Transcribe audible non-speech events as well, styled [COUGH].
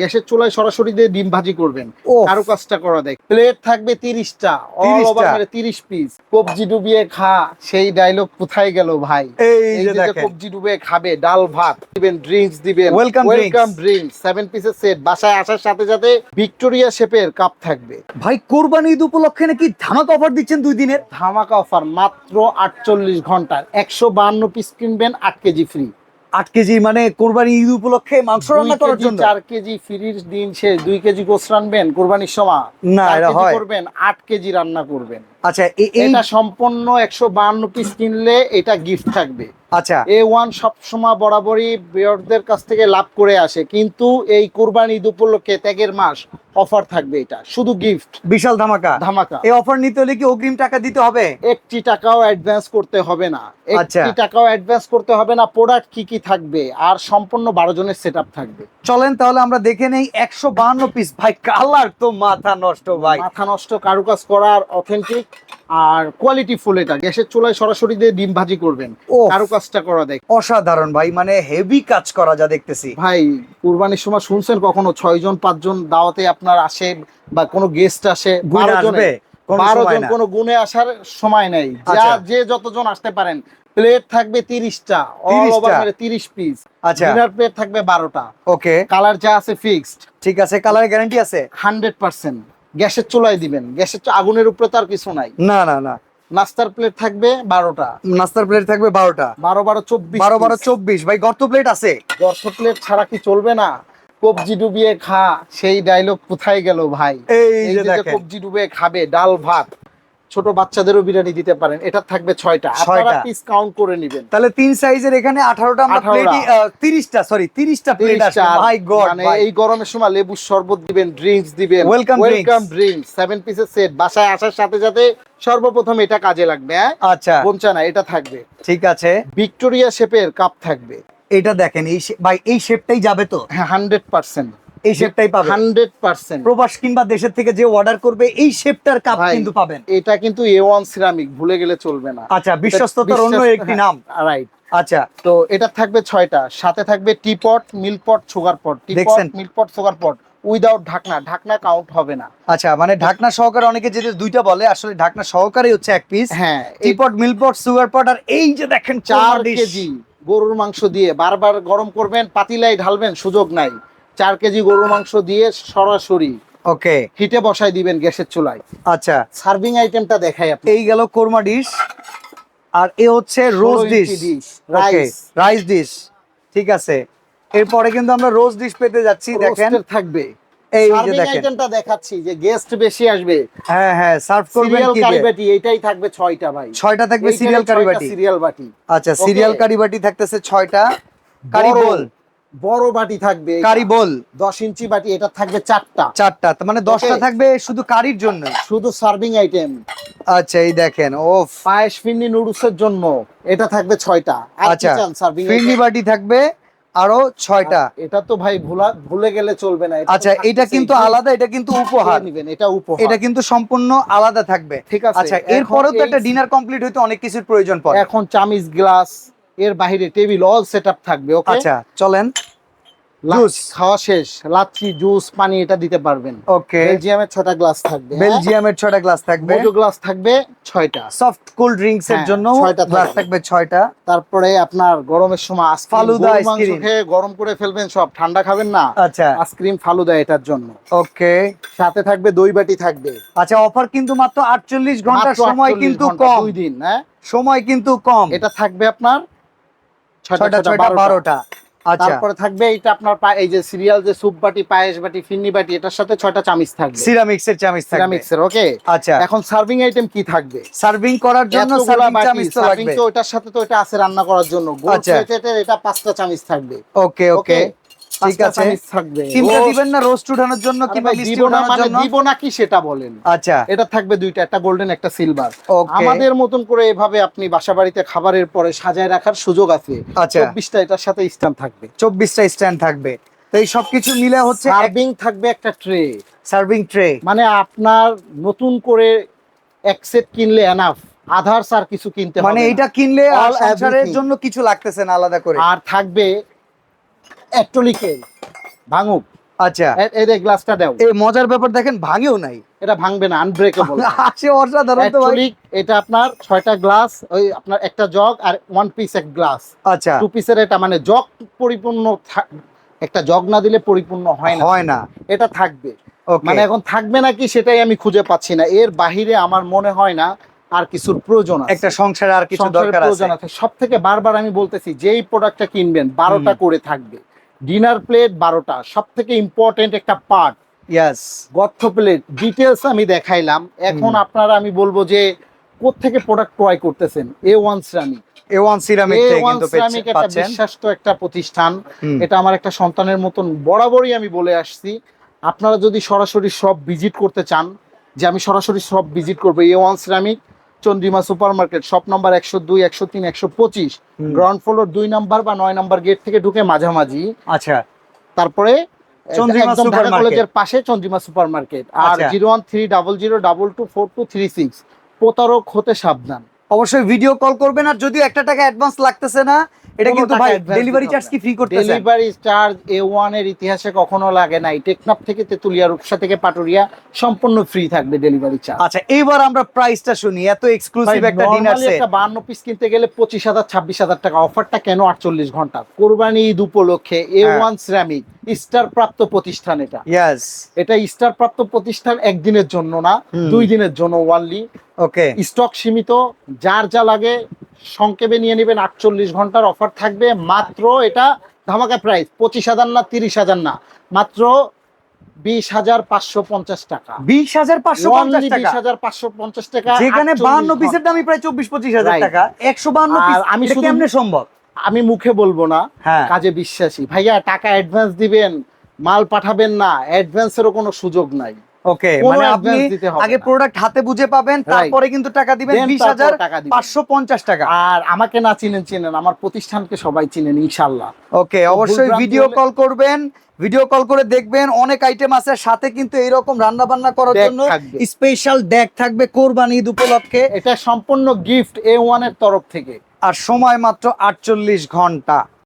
গ্যাসের চুলায় সরাসরি দিয়ে ডিম ভাজি করবেন। কারও কাজটা করা দেয় প্লেট থাকবে তিরিশটা। তিরিশ পিস কবজি ডুবিয়ে খা। সেই ডায়লগ কোথায় গেল ভাই? এই যে কবজি ডুবে খাবে ডাল ভাত দিবেন ড্রিঙ্কস দিবেন ওয়েলকাম drinks। ড্রিঙ্কস সেভেন পিসের সেট বাসায় আসার সাথে সাথে ভিক্টোরিয়া শেপের কাপ থাকবে। ভাই কোরবানি ঈদ উপলক্ষে নাকি ধামাকা অফার দিচ্ছেন দুই দিনের? ধামাকা অফার মাত্র আটচল্লিশ ঘণ্টার। একশো বান্ন পিস কিনবেন আট কেজি ফ্রি আট কেজি মানে কোরবানি ঈদ উপলক্ষে মাংস রান্না করার জন্য? চার কেজি ফ্রির দিন সে দুই কেজি গোস রানবেন কোরবানির সময়। না, এটা হয়। করবেন আট কেজি রান্না করবেন। আচ্ছা এটা সম্পূর্ণ একশো বান্ন পিস কিনলে এটা গিফট থাকবে। আচ্ছা। এ ওয়ান সবসময় বরাবরই বিয়রদের কাছ থেকে লাভ করে আসে কিন্তু এই কোরবানি ঈদ উপলক্ষে ত্যাগের মাস অফার থাকবে এটা শুধু গিফট বিশাল ধামাকা। ধামাকা। এই অফার নিতে হলে কি অগ্রিম টাকা দিতে হবে? একটি টাকাও অ্যাডভান্স করতে হবে না। আচ্ছা। একটি টাকাও অ্যাডভান্স করতে হবে না প্রোডাক্ট কি কি থাকবে আর সম্পূর্ণ বারো জনের সেট থাকবে। চলেন তাহলে আমরা দেখে নেই একশো বাহান্ন পিস ভাই কালার তো মাথা নষ্ট ভাই। মাথা নষ্ট কারুকাজ করার অথেন্টিক আর কোয়ালিটি ফুল এটা। গ্যাসের চুলায় সরাসরি দিয়ে ডিম ভাজি করবেন। ও কারুকাজটা করা দেখ। অসাধারণ ভাই মানে হেভি কাজ করা যা দেখতেছি। ভাই কুরবানির সময় শুনছেন কখনো? ছয় জন পাঁচজন দাওয়াতে আপনার আসে বা কোনো গেস্ট আসে? বারো জনে বারো জন কোনো গুণে আসার সময় নেই। যা আচ্ছা। যে যতজন আসতে পারেন প্লেট থাকবে তিরিশটা 30 টা? তিরিশ পিস আচ্ছা। ডিনার প্লেট থাকবে বারোটা। ওকে কালার যা আছে ফিক্সড ঠিক আছে কালারের গ্যারান্টি আছে? হান্ড্রেড পার্সেন্ট গ্যাসের চুলায় দিবেন। গ্যাসের আগুনের উপরে তার কিছু নাই। না না না। নাস্তার প্লেট থাকবে বারোটা। নাস্তার প্লেট থাকবে বারোটা। বারো বারো চব্বিশ বারো বারো চব্বিশ। ভাই গর্ত প্লেট আছে। গর্ত প্লেট ছাড়া কি চলবে না? কবজি ডুবিয়ে খা সেই ডায়লগ কোথায় গেল ভাই? এই যে কবজি ডুবে খাবে ডাল ভাত ছোট বাচ্চাদেরও বিরিয়ানি দিতে পারেন এটা থাকবে ছয়টা। আপনারা পিস কাউন্ট করে নেবেন। তাহলে তিন সাইজের এখানে আঠারোটা আমরা 18টা। প্লেট তিরিশটা সরি তিরিশটা প্লেট আছে মাই গড মানে এই গরমের সময় লেবুর শরবত দিবেন ড্রিঙ্কস দিবেন। ওয়েলকাম। ওয়েলকাম ড্রিঙ্কস সেভেন পিসের সেট বাসায় আসার সাথে সাথে সর্বপ্রথম এটা কাজে লাগবে হ্যাঁ? আচ্ছা। পঞ্চানা এটা থাকবে। ঠিক আছে। ভিক্টোরিয়া শেপের কাপ থাকবে। এটা দেখেন এই ভাই এই শেপটাই যাবে তো? হ্যাঁ হান্ড্রেড পার্সেন্ট এই শেপটাই পাবেন হান্ড্রেড পার্সেন্ট প্রবাস কিংবা দেশের থেকে যে অর্ডার করবে এই শেপটার কাপ কিন্তু পাবেন। এটা কিন্তু এ ওয়ান সিরামিক ভুলে গেলে চলবে না। আচ্ছা বিশ্বস্ততার অন্য একটি নাম। রাইট আচ্ছা। তো এটা থাকবে ছয়টা সাথে থাকবে teapot milk pot sugar pot teapot? Milk pot sugar pot without ঢাকনা ঢাকনা কাউন্ট হবে না। আচ্ছা মানে ঢাকনা সহকারে অনেকে যেটা দুইটা বলে আসলে ঢাকনা সহকারে হচ্ছে এক পিস হ্যাঁ টিপট মিল্কপট সুগার পট আর এই যে দেখেন চার কেজি। গরুর মাংস দিয়ে বারবার গরম করবেন পাতিলাই ঢালবেন সুযোগ নাই। চার কেজি গরুর মাংস দিয়ে সরাসরি ওকে। হিটে বসাই দিবেন গ্যাসের চুলায়। আচ্ছা। সার্ভিং আইটেমটা দেখাই আপনি এই গেল কোরমা ডিশ আর এ হচ্ছে rose dish. Rice. Rice dish ঠিক আছে। এরপরে কিন্তু আমরা রোজ ডিশ পেতে যাচ্ছি দেখেন। থাকবে। এই যে দেখেন। আইটেমটা দেখাচ্ছি যে গেস্ট বেশি আসবে। হ্যাঁ হ্যাঁ সার্ভ করবেন কি কারিবাটি এইটাই থাকবে ছয়টা ভাই। ছয়টা থাকবে সিরিয়াল কারিবাটি? সিরিয়াল বাটি। আচ্ছা সিরিয়াল কারিবাটি থাকতেছে ছয়টা। কারি বড়- বাটি থাকবে কারি বোল। দশ ইঞ্চি বাটি এটা থাকবে চারটা। চারটা তার মানে দশটা Okay. থাকবে শুধু কারির জন্য? শুধু সার্ভিং আইটেম। আচ্ছা এই দেখেন ও পায়েস ফিরনি নুডলসের জন্য এটা থাকবে ছয়টা। আচ্ছা চান সার্ভিং ফিরনি বাটি থাকবে আরও ছয়টা। এটা তো ভাই ভুলা ভুলে গেলে চলবে না আচ্ছা এটা কিন্তু আলাদা এটা কিন্তু উপহার। নেবেন এটা উপহার। এটা কিন্তু সম্পূর্ণ আলাদা থাকবে। ঠিক আছে আচ্ছা এরপরেও তো একটা ডিনার কমপ্লিট হইতে অনেক কিছুর প্রয়োজন পড়ে। এখন চামিজ গ্লাস এর বাইরে টেবিল অল সেটআপ থাকবে ওকে আচ্ছা চলেন। জুস খাওয়া শেষ। লাচ্ছি জুস পানি এটা দিতে পারবেন। ওকে বেলজিয়ামের ছটা গ্লাস থাকবে? বেলজিয়ামের ছয়টা গ্লাস থাকবে। মোটো গ্লাস থাকবে ছয়টা। সফট কুল ড্রিঙ্কস এর জন্য ছয়টা গ্লাস থাকবে। ছয়টা। তারপরে আপনার গরমের সময় ফালুদা আইসক্রিম। গরম করে ফেলবেন সব। ঠান্ডা খাবেন না। আচ্ছা। আইসক্রিম ফালুদা এটার জন্য। ওকে সাথে থাকবে দই বাটি থাকবে। আচ্ছা অফার কিন্তু মাত্র আটচল্লিশ ঘণ্টার সময় কিন্তু কম। দুই দিন হ্যাঁ? সময় কিন্তু কম। এটা থাকবে আপনার ছয়টা ছয়টা বারোটা। তারপরে থাকবে এটা আপনার পা- এই যে সিরিয়াল যে সুপ বাটি পায়েস বাটি ফিন্নি বাটি এটার সাথে ছয়টা চামিচ থাকবে। সিরামিক্স এর চামিচ থাকবে। সিরামিক্স এর ওকে আচ্ছা। এখন সার্ভিং আইটেম কি থাকবে? সার্ভিং করার জন্য সার্ভিং চামিচ তো লাগবে। তো এটার সাথে তো এটা আছে রান্না করার জন্য। গোল আচ্ছা। প্লেটের এটা পাঁচটা চামিচ থাকবে। ওকে ওকে ঠিক আছে। থাকবে। চিমটা দিবেন না রোস্ট উঠানোর জন্য কিংবা উঠানোর মানে জন্য? দিব না কি সেটা বলেন? আচ্ছা। এটা থাকবে দুইটা একটা গোল্ডেন একটা সিলভার আমাদের মতন করে এভাবে আপনি খাবারের পরে সাজায় রাখার সুযোগ আছে। আচ্ছা। এটার সাথে স্ট্যাম্প থাকবে। চব্বিশটা স্ট্যান্ড থাকবে। তো এই সবকিছু মিলে হচ্ছে সার্ভিং থাকবে একটা ট্রে সার্ভিং ট্রে মানে আপনার নতুন করে এক সেট কিনলে এনাফ আধার সার কিছু কিনতে মানে এটা কিনলে আর সংসারের জন্য কিছু লাগতেছে না আলাদা করে। আর থাকবে অ্যাক্টোলিকের ভাঙুক। আচ্ছা। এই গ্লাসটা দাও। এই মজার ব্যাপার দেখেন ভাঙেও নাই। এটা ভাঙবে না আনব্রেকেবল [LAUGHS] আসে অসাধারণ তো ভাই। এটা আপনার গ্লাস ওই আপনার একটা জগ আর ওয়ান পিস এক গ্লাস আচ্ছা। টু পিসের এটা মানে জগ পরিপূর্ণ একটা জগ না দিলে পরিপূর্ণ হয় না। হয় না। এটা থাকবে। মানে এখন থাকবে নাকি সেটাই আমি খুঁজে পাচ্ছি না। এর বাহিরে আমার মনে হয় না আর কিছুর প্রয়োজন আছে। একটা সংসারে আর কিছু দরকার আছে প্রয়োজন আছে। সব থেকে বারবার আমি বলতেছি যেই প্রোডাক্টটা কিনবেন বারোটা করে থাকবে। ডিনার প্লেট বারোটা। সব থেকে ইম্পর্টেন্ট একটা পার্ট ইয়েস গর্থ প্লেট ডিটেলস আমি দেখাইলাম। এখন আপনারা আমি বলব যে কোত্থেকে প্রোডাক্ট ক্রয় করতেছেন? A One Ceramic A One Ceramic A One কিন্তু সিরামিক একটা বিশ্বাস্ত একটা প্রতিষ্ঠান। এটা আমার একটা সন্তানের মতন বরাবরই আমি বলে আসছি। আপনারা যদি সরাসরি সব ভিজিট করতে চান যে আমি সরাসরি সব ভিজিট করব A One Ceramic Chandrima Super Market shop number একশো দুই একশো তিন একশো পঁচিশ গ্রাউন্ড ফ্লোর দুই নাম্বার বা নয় নাম্বার গেট থেকে ঢুকে মাঝামাঝি। আচ্ছা। তারপরে। কলেজের পাশে চন্দ্রিমা সুপার মার্কেট আর আচ্ছা। Zero one three double zero double two four two three six. প্রতারক হতে সাবধান। অবশ্যই ভিডিও কল করবেন আর যদি একটা টাকা অ্যাডভান্স লাগতেছে না এটা কিন্তু ভাই ডেলিভারি চার্জ কি ফ্রি করতেছেন ডেলিভারি চার্জ এ ওয়ানের ইতিহাসে কখনো লাগে নাই। টেকনাফ থেকে তেতুলিয়া রূপসা থেকে পাটুরিয়া সম্পূর্ণ ফ্রি থাকবে ডেলিভারি চার্জ আচ্ছা এইবার আমরা প্রাইসটা শুনি। এত এক্সক্লুসিভ একটা ডিনার সেট একটা বান্ন পিস কিনতে গেলে পঁচিশ হাজার ছাব্বিশ হাজার টাকা। অফারটা কেন আটচল্লিশ ঘণ্টা? কোরবানি ঈদ উপলক্ষে এ। ওয়ান সিরামিক স্টার প্রাপ্ত প্রতিষ্ঠান এটা। ইয়েস এটা স্টার প্রাপ্ত প্রতিষ্ঠান একদিনের জন্য না দুই দিনের জন্য ওয়ানলি ওকে স্টক সীমিত যার যা লাগে সংক্ষেপে নিয়ে নেবেন আটচল্লিশ ঘণ্টার অফার থাকবে। মাত্র এটা ধামাকা প্রাইস পঁচিশ হাজার না তিরিশ হাজার না। মাত্র বিশ হাজার পাঁচশো পঞ্চাশ টাকা। বিশ হাজার পাঁচশো পঞ্চাশ বিশ হাজার পাঁচশো পঞ্চাশ টাকা যেখানে 48 বাহান্ন পিসের দামই প্রায় চব্বিশ পঁচিশ হাজার টাকা। একশো বাহান্ন আমি আমি কেমনে সম্ভব? আমি মুখে বলব না হ্যাঁ। কাজে বিশ্বাসী। ভাইয়া টাকা অ্যাডভান্স দিবেন মাল পাঠাবেন না অ্যাডভান্সেরও কোনো সুযোগ নাই। ওকে মানে আপনি আগে প্রোডাক্ট হাতে বুঝে পাবেন তারপরে কিন্তু টাকা দিবেন Then বিশ তারপর হাজার টাকা আর আমাকে না চিনেন চিনেন। আমার প্রতিষ্ঠানকে সবাই চিনেন ইনশাল্লাহ ওকে অবশ্যই ভিডিও কল করবেন ভিডিও কল করে দেখবেন অনেক আইটেম আছে সাথে কিন্তু এরকম রান্না বান্না করার জন্য স্পেশাল ডেক থাকবে কোরবানি ঈদ উপলক্ষে। এটা সম্পূর্ণ গিফট এ ওয়ানের তরফ থেকে। আর সময় মাত্র আটচল্লিশ ঘণ্টা।